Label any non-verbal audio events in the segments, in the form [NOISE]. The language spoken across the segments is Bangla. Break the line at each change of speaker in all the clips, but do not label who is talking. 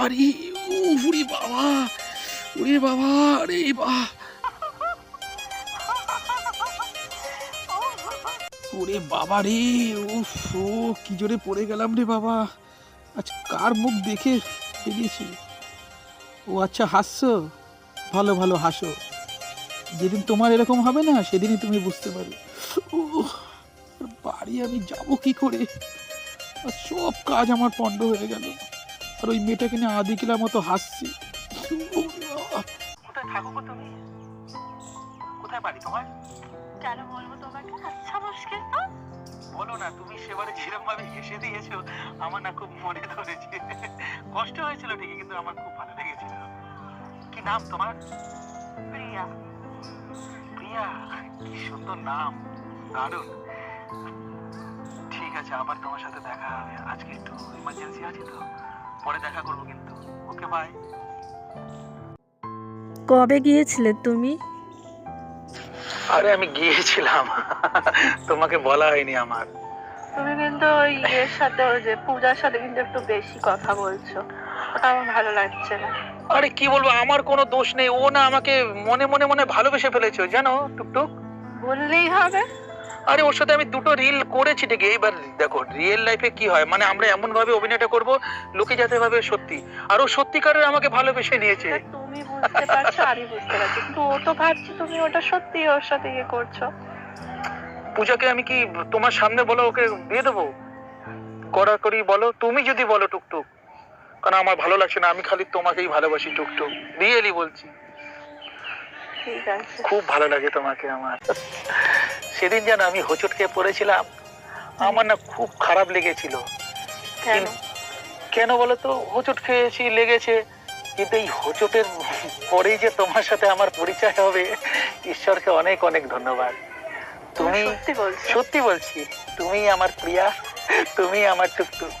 বাবা রে উরি বাবা উরে বাবা রে বা। ওরে বাবা রে, উফ, ও, কি জোরে পড়ে গেলাম রে বাবা। আজ কার মুখ দেখে বেরিয়েছি? ও আচ্ছা হাসছো? ভালো ভালো, হাসো। যেদিন তোমার এরকম হবে না, সেদিনই তুমি বুঝতে পারবে। ও বাড়ি আমি যাব কি করে? সব কাজ আমার পণ্ড হয়ে গেল। আর ওই মেয়েটাকে নিয়ে আদি কিলার মতো হাসছি। কোথায় থাকো তুমি? কোথায় বাড়ি তোমার?
কেন বলব তোমাকে? আচ্ছা মুশকিল তো।
বলো না তুমি সেবারে যেরকম ভাবে হেসে দিয়েছ? আমার না খুব মনে ধরেছে। কষ্ট হয়েছিল ঠিকই কিন্তু আমার খুব ভালো লেগেছিল। কি নাম তোমার?
প্রিয়া।
প্রিয়া কি সুন্দর নাম। দারুণ। ঠিক আছে আবার তোমার সাথে দেখা হবে। আজকে একটু ইমার্জেন্সি আছে তো। পরে দেখা করব কিন্তু। ওকে বাই
কবে গিয়েছিলে তুমি?
আরে আমি গিয়েছিলাম। তোমাকে বলা হয়নি আমার।
তুমি কিন্তু ওই ইয়ের সাথে ওই যে পূজার সাথে কিন্তু একটু বেশি কথা বলছো। ওটা আমার ভালো লাগছে না।
আরে কি বলব আমার কোনো দোষ নেই। ও না আমাকে মনে মনে মনে ভালোবেসে ফেলেছে জানো টুকটুক?
বললেই হবে।
আরে ওর সাথে আমি দুটো রিল করেছি ঠিকই। এইবার দেখো রিয়েল লাইফে কি হয়? মানে আমরা এমন ভাবে অভিনয়টা করব লোকে যাতে ভাবে সত্যি। আর ও সত্যিকারের আমাকে ভালোবেসে নিয়েছে।
তুমি বুঝতে পারছ আমি বুঝতে পারছি। কিন্তু ও তো ভাবছি তুমি ওটা সত্যি ওর সাথে ইয়ে করছ।
পূজাকে আমি কি তোমার সামনে বলো ওকে দিয়ে দেবো? কড়াকড়ি বলো তুমি যদি বলো টুকটুক। কারণ আমার ভালো লাগছে না আমি খালি তোমাকেই ভালোবাসি টুকটুক। রিয়েলি বলছি।
ঠিক আছে।
খুব ভালো লাগে তোমাকে আমার। সেদিন যেন আমি হোঁচট খেয়ে পড়েছিলাম আমার না খুব খারাপ লেগেছিল।
কেন?
কেন বলো তো হোঁচট খেয়েছি লেগেছে কিন্তু এই হোঁচটের পরেই যে তোমার সাথে আমার পরিচয় হবে ঈশ্বরকে অনেক অনেক ধন্যবাদ। তুমি
সত্যি
সত্যি বলছি তুমি আমার প্রিয়া তুমি আমার টুকটুক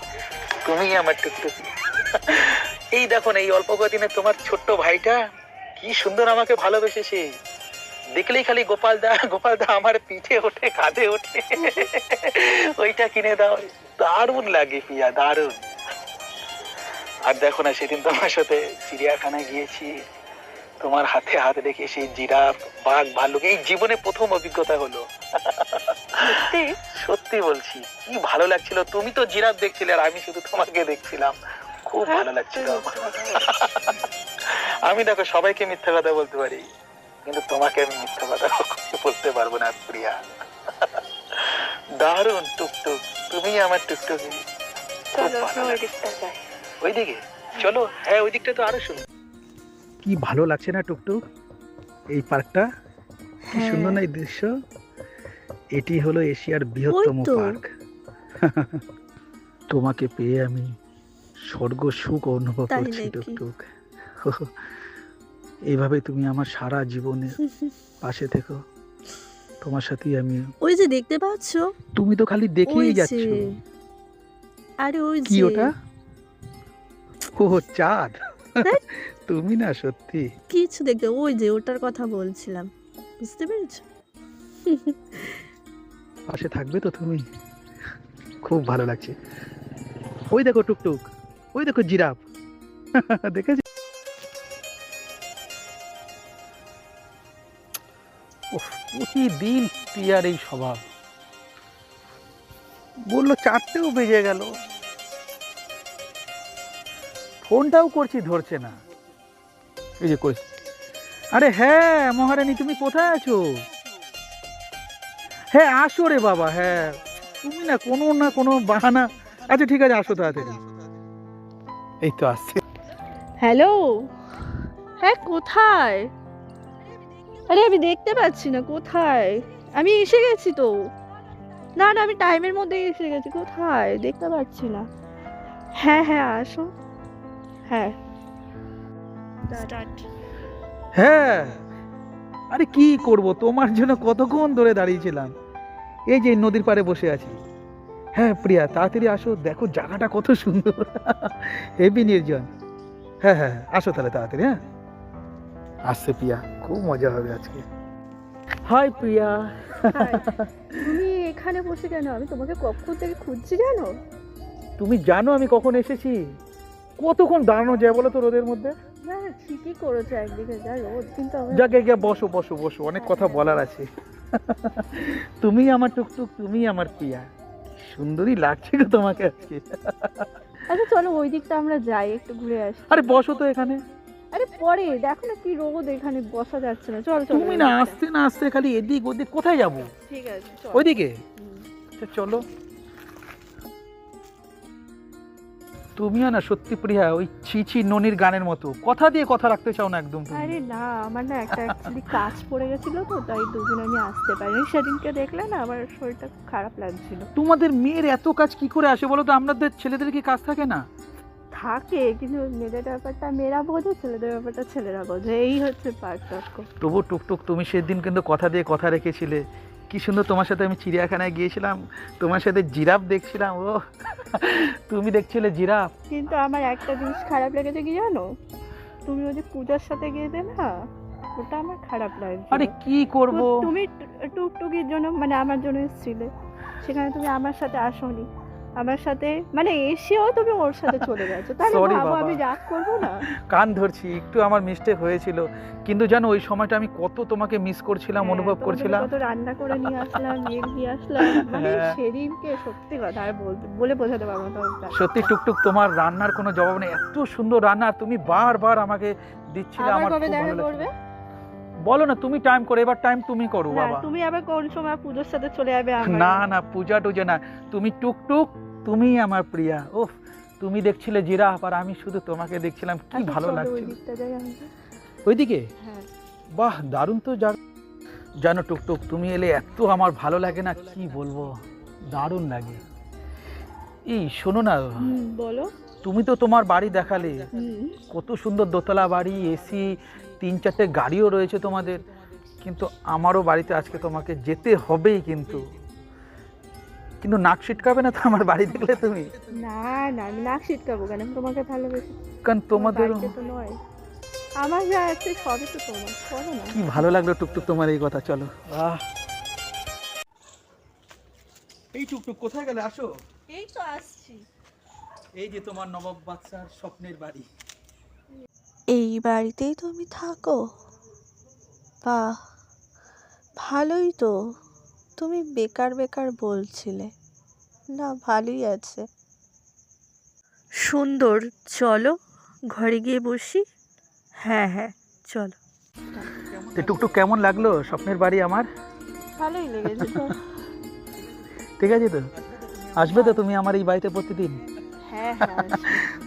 তুমি আমার টুকটুক। এই দেখো না এই অল্প কদিনে তোমার ছোট্ট ভাইটা কি সুন্দর আমাকে ভালোবেসেছে। দেখলেই খালি গোপাল দা গোপাল দা আমার পিঠে ওঠে কাঁধে ওঠে। ওইটা কিনে দাও। দারুণ লাগে পিয়া দারুণ। আর দেখো না সেদিন তোমার সাথে চিড়িয়াখানায় গিয়েছি। তোমার হাতে হাত রেখে সেই জিরাফ বাঘ ভাল্লুক এই জীবনে প্রথম অভিজ্ঞতা হলো।
সত্যি
বলছি কি ভালো লাগছিল। তুমি তো জিরাফ দেখছিলে আর আমি শুধু তোমাকে দেখছিলাম। খুব ভালো লাগছিল। আমার। আমি দেখো সবাইকে মিথ্যা কথা বলতে পারি। কিন্তু তোমাকে আমি মিথ্যা কথা কখনো বলতে পারব না প্রিয়া। দারুণ টুকটুক। তুমি আমার টুকটুকি। খুব
চলো
ভালো
ওই
লাগে।
দিকটা যাই।
ওইদিকে? চলো হ্যাঁ ওই দিকটা তো আরও শুনো কি ভালো লাগছে না টুকটুক? এই পার্কটা? কি
হ্যাঁ।
সুন্দর না এই দৃশ্য? এটি হলো এশিয়ার বৃহত্তম পার্ক। তোমাকে পেয়ে আমি স্বর্গ সুখ অনুভব করছি? টুকটুক। এইভাবে তুমি আমার সারা জীবনে পাশে থেকো। তোমার সাথেই আমি
ওই যে দেখতে পাচ্ছ?
তুমি তো খালি দেখেই যাচ্ছ।
আরে ওই
কি ওটা? ও চাঁদ। তুমি না সত্যি।
কিছু দেখতে ওই যে ওটার কথা বলছিলাম। বুঝতে পেরেছ?
পাশে থাকবে তো তুমি? খুব ভালো লাগছে। ওই দেখো টুকটুক। ওই দেখো জিরাফ। [LAUGHS] দেখেছি? প্রতিদিন প্রিয়ার এই স্বভাব। বলল, চারটেও বেজে গেল। ফোনটাও করছি, ধরছে না। এই যে কই আরে হ্যাঁ মহারানী, তুমি কোথায় আছো? হ্যাঁ আসো রে বাবা হ্যাঁ। তুমি না কোনো না কোনো বাহানা আচ্ছা ঠিক আছে, আসো তাড়াতাড়ি। এই তো আসছে।
হ্যালো? হ্যাঁ কোথায়? আরে আমি দেখতে পাচ্ছি না কোথায়? আমি এসে গেছি তো। না না আমি টাইমের মধ্যে এসে গেছি কোথায়? দেখতে পাচ্ছি না। হ্যাঁ হ্যাঁ আসো। হ্যাঁ।
হ্যাঁ। আরে কি করব? তোমার জন্য কতক্ষণ ধরে দাঁড়িয়েছিলাম? এই যে নদীর পাড়ে বসে আছি। হ্যাঁ প্রিয়া তাড়াতাড়ি আসো দেখো জায়গাটা কত সুন্দর। [LAUGHS] হেভি নির্জন। হ্যাঁ হ্যাঁ হ্যাঁ, আসো তাহলে তাড়াতাড়ি হ্যাঁ। আসছে প্রিয়া। খুব মজা হবে আজকে। হাই প্রিয়া।
তুমি এখানে বসে কেন? আমি তোমাকে কখন থেকে খুঁজছি জানো?
তুমি জানো আমি কখন এসেছি? কতক্ষণ দাঁড়ানো যায় বলো তো রোদের মধ্যে?
ঠিকই করেছে একদিকে যা রোদ কিন্তু
যাকে গিয়ে বসো বসো বসো অনেক কথা বলার আছে। তুমি আমার টুকটুক তুমি আমার পিয়া সুন্দরী লাগছে তোমাকে আজকে।
আচ্ছা চলো ওই দিকটা আমরা যাই একটু ঘুরে আসি।
আরে বসো তো এখানে।
আরে পরে দেখো না কি রোদ এখানে বসা যাচ্ছে না। চল চল।
তুমি না আসতে না আসতে খালি এদিক ওদিক কোথায় যাব?
ঠিক আছে চল।
ওইদিকে? চলো। তুমিও না সত্যি প্রিয়া ওই ছি ছি ননির গানের মতো। কথা দিয়ে কথা রাখতে চাও না একদম তুমি।
আরে না আমার না একটা অ্যাকচুয়ালি কাজ পড়ে গেছিল তো তাই দুদিন আমি আসতে পারিনি। সেদিনকে দেখলে না আমার শরীরটা খুব খারাপ লাগছিল।
তোমাদের মেয়ের এত কাজ কি করে আসে বলো তো? আমাদের ছেলেদের কি কাজ থাকে না?
থাকে কিন্তু মেয়েদের ব্যাপারটা মেয়েরা বোঝে ছেলেদের ব্যাপারটা ছেলেরা বোঝে। এই হচ্ছে পার্থক্য।
তবু টুকটুক তুমি সেদিন কিন্তু কথা দিয়ে কথা রেখেছিলে। কি সুন্দর তোমার সাথে আমি চিড়িয়াখানায় গিয়েছিলাম তোমার সাথে জিরাফ দেখছিলাম ও। তুমি দেখছিলে জিরাফ?
কিন্তু আমার একটা জিনিস খারাপ লেগেছে কি জানো? তুমি ওই যে পূজার সাথে গিয়েছে না ওটা আমার খারাপ লাগছে
আরে কি করব?
তুমি টুকটুকির জন্য মানে আমার জন্য এসেছিলে। সেখানে তুমি আমার সাথে আসোনি। আমার সাথে মানে এসেও তুমি ওর সাথে চলে গেছো। তাহলে ভাবো। আমি রাগ করব না?
কান ধরছি একটু আমার মিস্টেক হয়েছিল। কিন্তু জানো ওই সময়টা আমি কত তোমাকে মিস করছিলাম
হ্যাঁ,
অনুভব করছিলাম।
কত রান্না করে নিয়ে আসলাম দিয়ে আসলাম। মানে
হ্যাঁ।
সেদিনকে সত্যি কথা আর বলে বোঝাতে পারব না
সত্যি টুকটুক তোমার রান্নার কোনো জবাব নেই। এত সুন্দর রান্না তুমি বারবার আমাকে দিচ্ছিলে আমার খুব ভালো লাগছে। বলো না তুমি টাইম করো এবার টাইম তুমি করো বাবা।
তুমি আবার কোন সময় পূজোর সাথে চলে যাবে
না না পূজা টুজা না। তুমি টুকটুক তুমি আমার প্রিয়া। ওফ তুমি দেখছিলে জিরাফ আর আমি শুধু তোমাকে দেখছিলাম কি
আচ্ছা,
ভালো লাগছে ওইদিকে?
হ্যাঁ।
বাহ দারুণ তো যা জানো টুকটুক তুমি এলে এত আমার ভালো লাগে না কি বলব? দারুণ লাগে। এই শোনো না।
বলো।
তুমি তো তোমার বাড়ি দেখালে। কত সুন্দর দোতলা বাড়ি এসি তিন চারটে গাড়িও রয়েছে তোমাদের। কিন্তু আমারও বাড়িতে আজকে তোমাকে যেতে হবেই কিন্তু। কিন্তু নাক ছিটকাবে না তো আমার বাড়ি দেখলে তুমি?
না না আমি নাক ছিটকাবো কেন? আমি তোমাকে ভালোবেসে
কারণ তোমাদের
নয়। আমার যা আছে সবই তো তোমার করো না।
কি ভালো লাগল টুকটুক তোমার এই কথা চলো। আহ। এই টুকটুক কোথায় গেলে? আসো।
এই তো আসছি।
এই যে তোমার নবাব বাদশার স্বপ্নের বাড়ি।
এই বাড়িতেই তুমি থাকো। বাহ ভালোই তো। তুমি বেকার বেকার বলছিলে। না ভালোই আছে। সুন্দর চলো ঘরে গিয়ে বসি। হ্যাঁ হ্যাঁ চলো।
তো টুকটুক কেমন লাগল? স্বপ্নের বাড়ি আমার?
ভালোই লেগেছে
ঠিক আছে তো? আসবে তো তুমি আমার এই বাড়িতে প্রতিদিন?
হ্যাঁ হ্যাঁ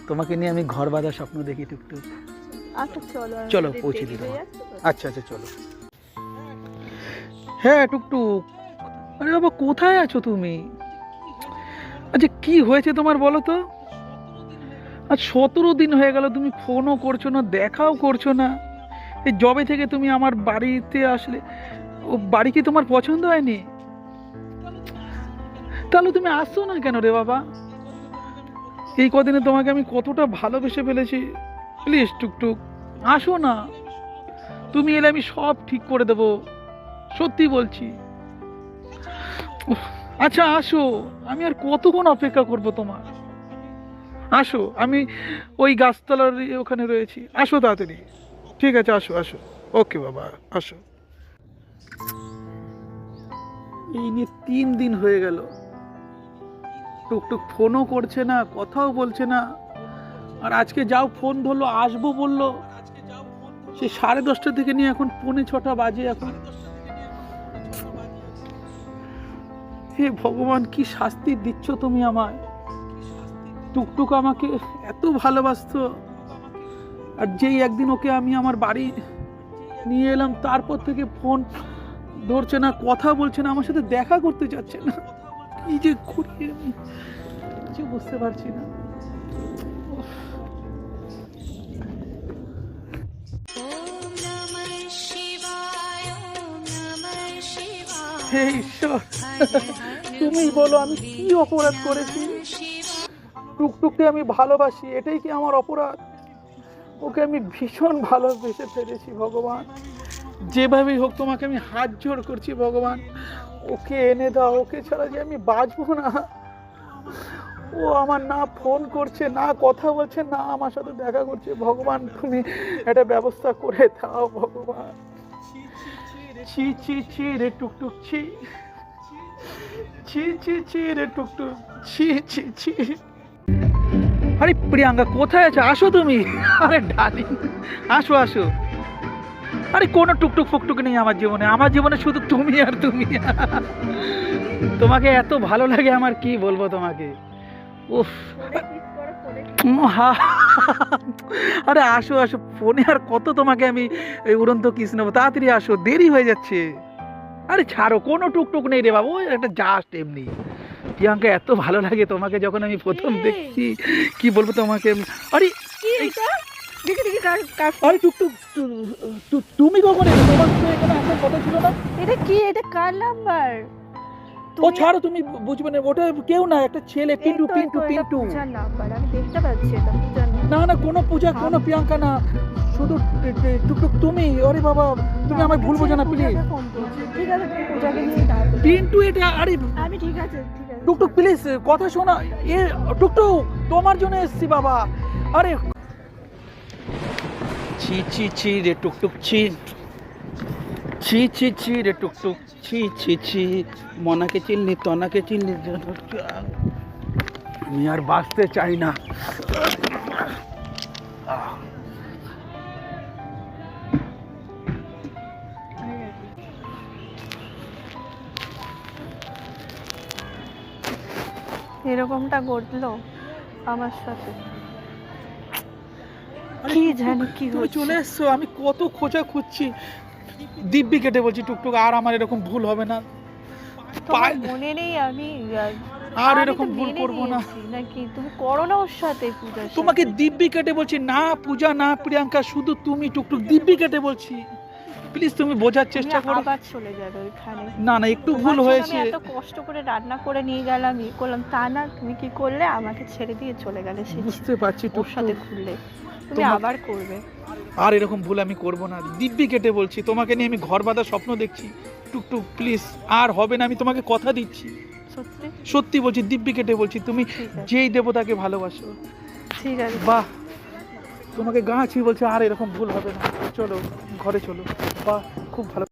তোমাকে নিয়ে আমি ঘর বাঁধার স্বপ্ন দেখি টুকটুক।
আচ্ছা চলো
চলো, পৌঁছে দিই
হয়ে
তোমার। আচ্ছা আচ্ছা চলো। হ্যাঁ টুকটুক। আরে বাবা, কোথায় আছো তুমি? আচ্ছা কি হয়েছে তোমার বলো তো? আজ সতেরো দিন হয়ে গেল, তুমি ফোনও করছ না, দেখাও করছ না। এই জবে থেকে তুমি আমার বাড়িতে আসলে, ও বাড়ি কি তোমার পছন্দ হয়নি? তাহলে তুমি আসছো না কেন রে বাবা? এই কদিনে তোমাকে আমি কতটা ভালোবেসে ফেলেছি। প্লিজ, টুকটুক, আসো না। তুমি এলে আমি সব ঠিক করে দেব। সত্যি বলছি। আচ্ছা আসো। আমি আর কতক্ষণ অপেক্ষা করব তোমার? আসো, আমি ওই গাছতলার ওখানে রয়েছি। আসো তাড়াতাড়ি। ঠিক আছে, আসো আসো। ওকে বাবা, আসো। এই নিয়ে তিন দিন হয়ে গেল। টুকটুক ফোনও করছে না, কথাও বলছে না। আর আজকে যাও ফোন ধরলো, আসব বলল। সে সাড়ে দশটা থেকে নিয়ে এখন পৌনে ছটা বাজে এখন। হে ভগবান, কি শাস্তি দিচ্ছ তুমি আমায়? টুকটুক আমাকে এত ভালোবাসত। আর যেই একদিন ওকে আমি আমার বাড়ি নিয়ে এলাম, তারপর থেকে ফোন ধরছে না, কথা বলছে না, আমার সাথে দেখা করতে যাচ্ছে না। কি যে করি আমি, কিছু বুঝতে পারছি না। হে ঈশ্বর, তুমি বলো আমি কি অপরাধ করেছি? টুকটুককে আমি ভালোবাসি, এটাই কি আমার অপরাধ? ওকে আমি ভীষণ ভালোবেসে ফেলেছি ভগবান। যেভাবেই হোক তোমাকে আমি হাত জোড় করছি ভগবান। ওকে এনে দাও, ওকে ছাড়া যে আমি বাঁচবো না। ও আমার না ফোন করছে, না কথা বলছে, না আমার সাথে দেখা করছে। ভগবান, তুমি একটা ব্যবস্থা করে দাও ভগবান। ছি ছি ছি, রে টুকটুক ছি। ছি ছি ছি, রে টুকটুক ছি ছি ছি। আরে প্রিয়াঙ্কা, কোথায় আছো? আসো তুমি। আরে ডার্লিং, আসো আসো। আরে কোনো টুকটুক ফুকটুক নেই আমার জীবনে। আমার জীবনে শুধু তুমি আর তুমি। তোমাকে এত ভালো লাগে আমার, কি বলব তোমাকে? উফ। আরে আসো আসো ফোনে আর কত তোমাকে আমি এই উড়ন্ত কিস নেব? তাড়াতাড়ি আসো দেরি হয়ে যাচ্ছে। আরে ছাড়ো কোনো টুকটুক নেই রে বাবু একটা জাস্ট এমনি। প্রিয়াঙ্কা এত ভালো লাগে তোমাকে যখন আমি প্রথম দেখছি। কি বলব তোমাকে? আরে
কি
আরে টুকটুক তুমি কখন তোমার এখানে আসার কথা ছিল না।
এটা কি? এটা কার নাম্বার?
ও ছাড়ো তুমি বুঝবে না ওটা কেউ না একটা ছেলে পিন্টু পিন্টু পিন্টু।
আমি দেখতে পাচ্ছি এটা
না না কোনো পূজা কোনো প্রিয়াঙ্কা না শুধু টুকটুক তুমি ওরে বাবা তুমি আমায় ভুল বোঝো না প্লিজ
ফোন ঠিক আছে তুমি পূজাকে নিয়ে
পিন্টু এটা আরে
আমি ঠিক আছে ঠিক আছে।
টুকটুক প্লিজ কথা শোনা এ টুকটুক তোমার জন্য এসছি বাবা। আরে ছি ছি ছি রে টুকটুক ছি। ছি ছি ছি রে টুকটুক। ছি ছি ছি। মনাকে চিনলি তনাকে চিনলি। আমি আর বাঁচতে চাই না।
এরকমটা ঘটলো আমার সাথে। কি জানি কি
চলে এসছো আমি কত খোঁজা খুঁজছি। দিব্যি কেটে বলছি টুকটুক আর আমার এরকম ভুল হবে না।
মনে নেই আমি
আর এরকম ভুল
করব
করব না।
নাকি? তুমি করো না ওর সাথে পূজা
তোমাকে দিব্যি কেটে বলছি না পূজা না প্রিয়াঙ্কা শুধু তুমি টুকটুক দিব্যি কেটে বলছি। প্লিজ তুমি বোঝার চেষ্টা করো।
আবার চলে যাবে ওইখানে।
না না একটু ভুল হয়েছে
আমি এত কষ্ট করে রান্না করে নিয়ে গেলাম ই করলাম তা না তুমি কি করলে? আমাকে ছেড়ে দিয়ে চলে গেলে সে
বুঝতে পারছি
ওর সাথে ঘুরলে। তুমি আবার করবে।
আর এরকম ভুল আমি করব না। দিব্যি কেটে বলছি তোমাকে নিয়ে আমি ঘর বাঁধা স্বপ্ন দেখছি। টুকটুক প্লিজ আর হবে না আমি তোমাকে কথা দিচ্ছি।
সত্যি?
সত্যি বলছি দিব্যি কেটে বলছি তুমি যেই দেবতাকে ভালোবাসো।
ঠিক আছে।
বাহ! তোমাকে গাছি বলছে আর এরকম ভুল হবে না। চলো ঘরে চলো। বা খুব ভালো।